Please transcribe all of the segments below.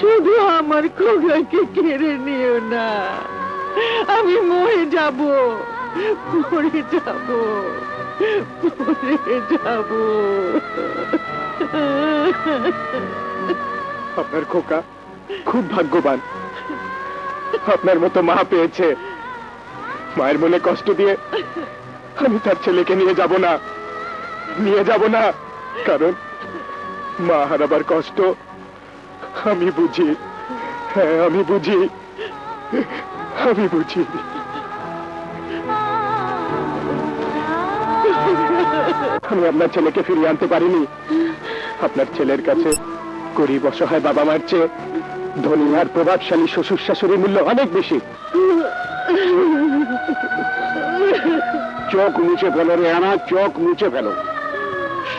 শুধু আমার খোকাকে কেড়ে নিও না। আমি মরে যাব মরে যাব মরে যাব। আপনার খোকা খুব ভাগ্যবান। আপনার মতো মা পেয়েছে। মায়ের মনে কষ্ট দিয়ে আমি তার ছেলেকে নিয়ে যাব না, নিয়ে যাব না। কারণ মা হারাবার কষ্ট আমি বুঝি হ্যাঁ আমি বুঝি আমি বুঝি। আমি আপনার ছেলেকে ফিরিয়ে আনতে পারিনি। আপনার ছেলের কাছে গরিব, অসহায় বাবা মার চেয়ে ধনী আর প্রভাবশালী শ্বশুর শাশুড়ির মূল্য অনেক বেশি। চোখ মুছে ফেলো রে আনা, চোখ মুছে ফেলো।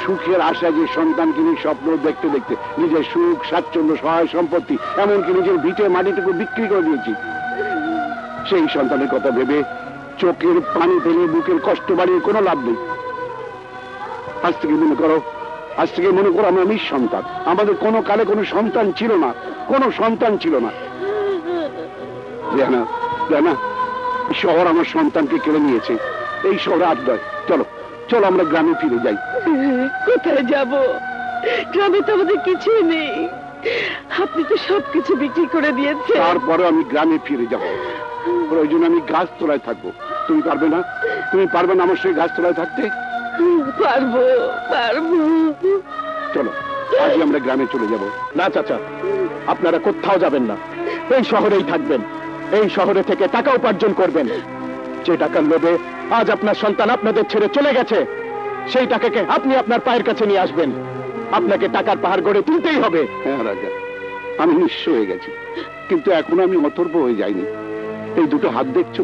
সুখের আশা যে সন্তানকে নিয়ে স্বপ্ন দেখতে দেখতে নিজের সুখ, স্বাচ্ছন্দ্য, সহায় সম্পত্তি, এমনকি নিজের ভিটে মাটিটুকু বিক্রি করে দিয়েছি। সেই সন্তানের কথা ভেবে চোখের পানি ফেলে বুকের কষ্ট বাড়িয়ে কোনো লাভ নেই। আজ থেকে মনে করো, আজ থেকে মনে করো আমরা নিঃসন্তান। আমাদের কোনো কালে কোনো সন্তান ছিল না, কোনো সন্তান ছিল না। শহর আমার সন্তানকে কেড়ে নিয়েছে। এই শহরে আজ নয়। চলো চলো আমরা গ্রামে ফিরে যাই। কোথায় যাব? গ্রামে তো আমাদের কিছুই নেই। আপনি তো সবকিছু বিক্রি করে দিয়েছেন। তারপরে আমি গ্রামে ফিরে যাব। প্রয়োজন আমি গাছ তোলায় থাকব। তুমি পারবে না? তুমি পারবে না আমার সেই গাছ তোলায় থাকতে? পারব পারব। চলো আজই আমরা গ্রামে চলে যাব। না চাচা আপনারা কোথাও যাবেন না। এই শহরেই থাকবেন। এই শহরে থেকে টাকা উপার্জন করবেন। যে টাকার লোভে আজ আপনার সন্তান আপনাদের ছেড়ে চলে গেছে। সেই টাকাকে আপনি আপনার পায়ের কাছে নিয়ে আসবেন। আপনাকে টাকার পাহাড় গড়ে তুলতেই হবে। হ্যাঁ রাজা আমি নিঃস্ব হয়ে গেছি। কিন্তু এখনও আমি অতর্ব হয়ে যাইনি। এই দুটো হাত দেখছ?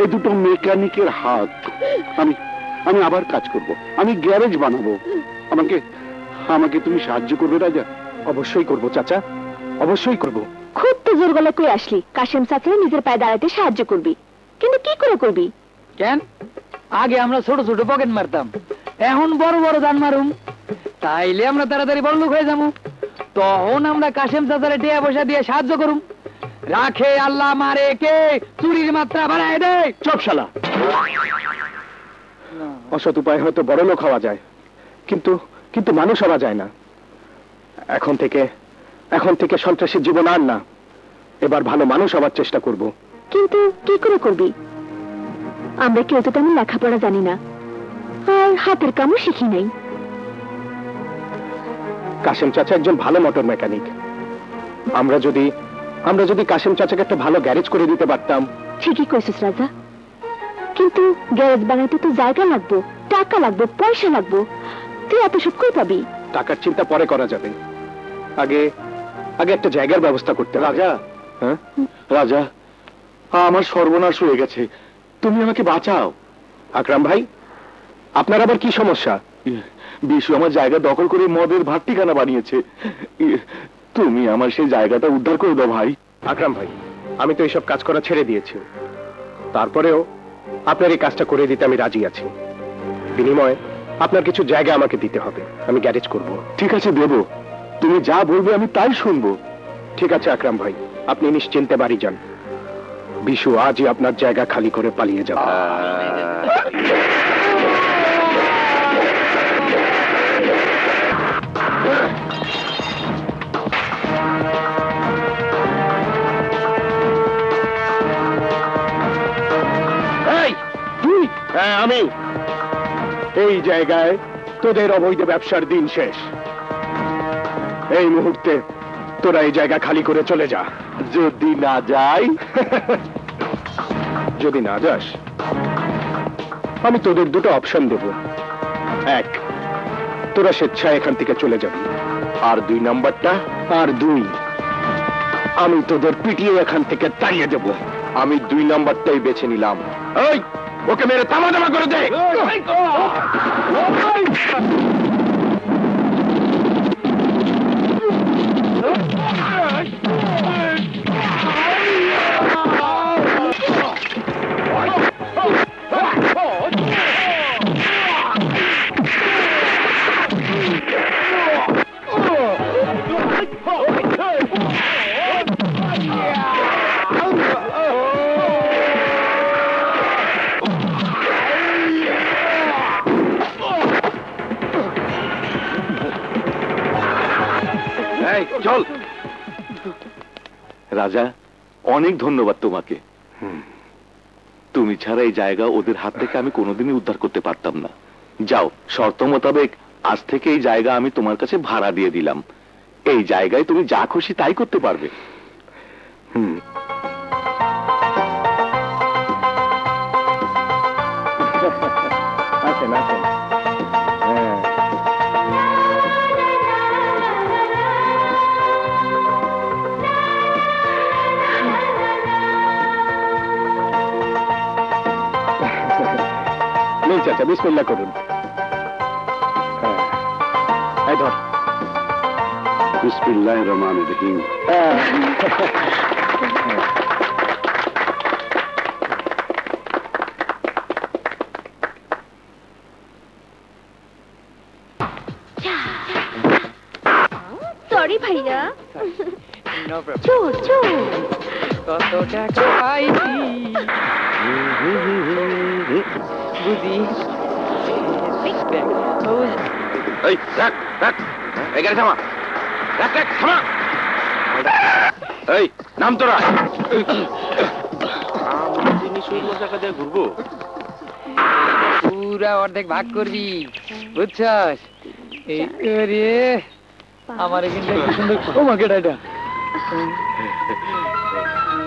এই দুটো মেকানিকের হাত। আমি আমি আবার কাজ করব। আমি গ্যারেজ বানাবো। আমাকে আমাকে তুমি সাহায্য করবে রাজা? অবশ্যই করব চাচা। অবশ্যই করব। খুব তো জোর গলা কই আসলি। কাশেম চাচারা নিজের পায়ে দাঁড়াতে সাহায্য করবি। কিন্তু কি করে করবি? কেন? আগে আমরা ছোট ছোট পকেট মারতাম। এখন বড় বড় দান মারুম। তাইলে আমরা তাড়াতাড়ি বড় লোক হয়ে যাব। তখন আমরা কাশেম চাচারে টিয়া পয়সা দিয়ে সাহায্য করুম। রাখে আল্লাহ মারে কে? চুরির মাত্রা বাড়ায় দে। চপ শালা। অসৎ উপায় হয়তো বড় লোক হওয়া যায়। কিন্তু কিন্তু মানুষ হওয়া যায় না। এখন থেকে এখন থেকে সন্ত্রাসীর জীবন আর না। এবার ভালো মানুষ হওয়ার চেষ্টা করব। কিন্তু কি করে করবি? আমরা কেউ তো তেমন লেখাপড়া জানি না। আর হাতের কামও শিখি নাই। কাশেম চাচা একজন ভালো মোটর মেকানিক। আমরা যদি আমরা যদি কাশেম চাচাকে একটা ভালো গ্যারেজ করে দিতে পারতাম। ঠিকই কইছিস রাজা। কিন্তু গ্যারেজ বানাইতে তো জায়গা লাগবো টাকা লাগবে পয়সা লাগবে। তুই এত সব কই পাবি? টাকার চিন্তা পরে করা যাবে। আগে আগে একটা জায়গার ব্যবস্থা করতে হবে। রাজা? হ্যাঁ? রাজা আমার সর্বনাশ হয়ে গেছে। তুমি আমাকে বাঁচাও। আকরাম ভাই আপনার আবার কি সমস্যা? বিশু আমার জায়গা দখল করে মদের ভাট্টিখানা বানিয়েছে। ইয়ে, তুমি আমার সেই জায়গাটা উদ্ধার করে দাও ভাই। আকরাম ভাই আমি তো এইসব কাজ করা ছেড়ে দিয়েছি। তারপরেও আপনার এই কাজটা করে দিতে আমি রাজি আছি। বিনিময়ে আপনার কিছু জায়গা আমাকে দিতে হবে। আমি গ্যারেজ করব। ঠিক আছে দেব। তুমি যা বলবে আমি তাই শুনব। ঠিক আছে আকরাম ভাই আপনি নিশ্চিন্তে বাড়ি যান। বিশু আজই আপনার জায়গা খালি করে পালিয়ে যাবে হ্যাঁ আমি। এই জায়গায় তোদের অবৈধ ব্যবসার দিন শেষ। এই মুহূর্তে তোরা এই জায়গা খালি করে চলে যা। যদি না যাই যদি না যাস আমি তোদের দুটো অপশন দেব এক তোরা স্বেচ্ছায় এখান থেকে চলে যাবি আর দুই নাম্বারটা আর দুই আমি তোদের পিটিয়ে এখান থেকে তাড়িয়ে দেব আমি দুই নাম্বারটাই বেছে নিলাম ওকে মেরে তামা তামা করে দে রাজা অনেক ধন্যবাদ তোমাকে। তুমি ছাড়া এই জায়গা ওদের হাত থেকে আমি কোনোদিনই উদ্ধার করতে পারতাম না। যাও শর্ত মোতাবেক আজ থেকে এই জায়গা আমি তোমার কাছে ভাড়া দিয়ে দিলাম। এই জায়গায় তুমি যা খুশি তাই করতে পারবে। হুম। আসেন আসেন। নিন চাচা বিসমিল্লাহ করুন। হ্যাঁ। এই ধর। বিসমিল্লাহ রহমান রহিম। সরি ভাইয়া। চো চো কত টাকা পাইছি বুঝি এই রাখ রাখ। এই গাড়ি থামা। রাখ রাখ থামা। এই নাম তোরা। ঘুরবো পুরা অর্ধেক ভাগ করবি বুঝছস? এই করে আমার এখানটা কি সুন্দর ও মাকে এটা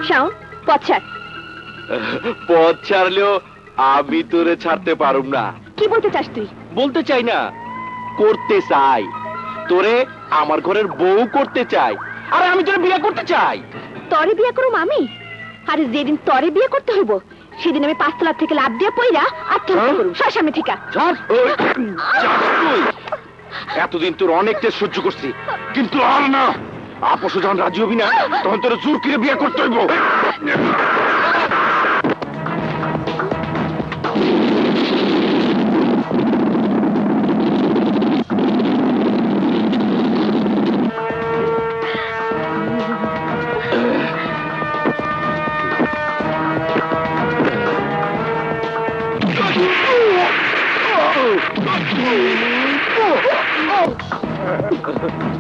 শাওন পছার পথ ছাড়লেও আমি তোরে ছাড়তে পারুম না। কি বলতে চাস তুই? বলতে চাই না করতে চাই। তোরে আমার ঘরের বউ করতে চাই। আরে আমি তোরে বিয়ে করতে চাই। তরে বিয়ে করুম আমি? আরে যেদিন তরে বিয়ে করতে হইব সেদিন আমি পাঁচতলা থেকে লাভ দিয়ে পইরা আত্মহত্যা করুম। সর সামনে থেকে। এতদিন তোর অনেক তেজ সহ্য করছি কিন্তু আর না। আপস যখন রাজি হবি না তখন তোর জোর করে বিয়ে করতে হইব।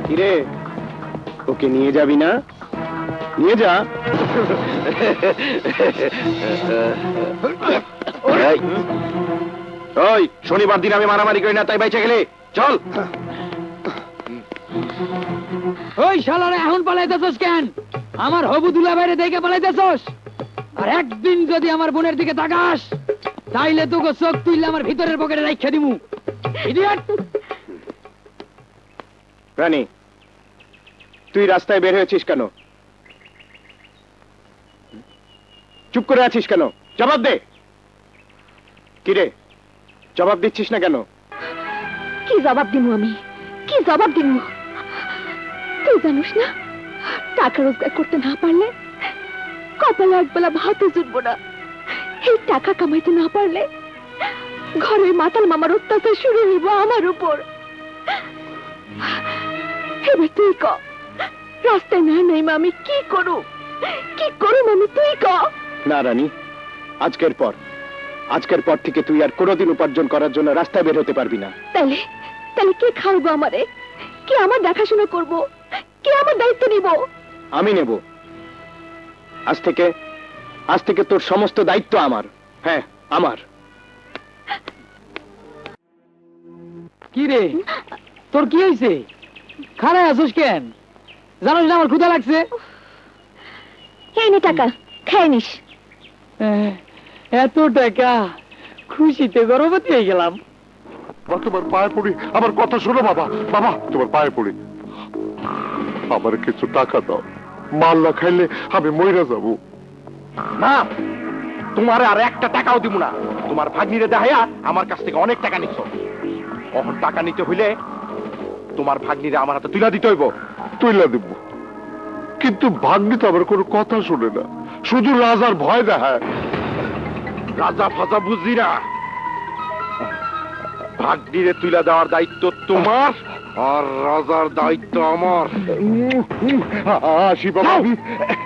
কিরে? ওকে নিয়ে যাবি না? নিয়ে যা। ওই শনিবার দিন আমি মারামারি করি না তাই বাইচে গেলে। চল। ওই শালারা এখন পালাইতেছস কেন? আমার হবু দুলা বাইরে দেখে পালাইতেছস? আর একদিন যদি আমার বোনের দিকে তাকাস তাইলে তোকে চোখ তুইলে আমার ভিতরের পকেটে রাখা দিমু। ইডিয়ট! রানী তুই রাস্তায় বের হয়েছিস কেন? চুপ করে আছিস কেন? জবাব দে। কিরে, জবাব দিচ্ছিস না কেন? কি জবাব দিমু আমি? কি জবাব দিমু? তুই জানিস না, টাকা রোজগার করতে না পারলে কপালে একবেলা ভাতও জুটবো না। এই টাকা কামাইতে না পারলে ঘরে মাতাল মামার অত্যাচার শুরু হইব আমার উপর। এবার তুই ক? রাস্তায় না নেই আমি কি করু? কি করুম আমি তুই ক? না রানী আজকের পর আজকের পর থেকে তুই আর কোনোদিন উপার্জন করার জন্য রাস্তায় বের হতে পারবি না। তাহলে তাহলে কে খাওয়াবো আমারে? কে আমার দেখাশোনা করব? কে আমার দায়িত্ব নিব? আমি নেব। আজ থেকে আজ থেকে তোর সমস্ত দায়িত্ব আমার। হ্যাঁ আমার। কি রে? তোর কি হয়েছে খারাপ আছিস কেন? জানোস না আমার ক্ষুধা লাগছে? এই নে টাকা খেয়ে নিস। এত টাকা খুশিতে গর্ভবতী হয়ে গেলাম। বাবা তোমার পায়ে পড়ি আমার কথা শোনো বাবা বাবা তোমার পায়ে পড়ি। আমার কিছু টাকা দাও মাল না খাইলে আমি মইরা যাব। না তোমার আর একটা টাকাও দিব না। তোমার ভাগ্নিরে দেখাইয়া আমার কাছ থেকে অনেক টাকা নিচ্ছ অহন টাকা নিতে হইলে তোমার ভাগ্নিরে আমার হাতে তুলা দিতে হইব। তুইলা দিব। কিন্তু ভাগ্নি তো আমার কোনো কথা শুনে না। শুধু রাজার ভয় দেখায়। রাজা ফাজা বুঝি না? ভাগ্নিরে তুলা দেওয়ার দায়িত্ব তোমার আর রাজার দায়িত্ব আমার। আসি বাবা।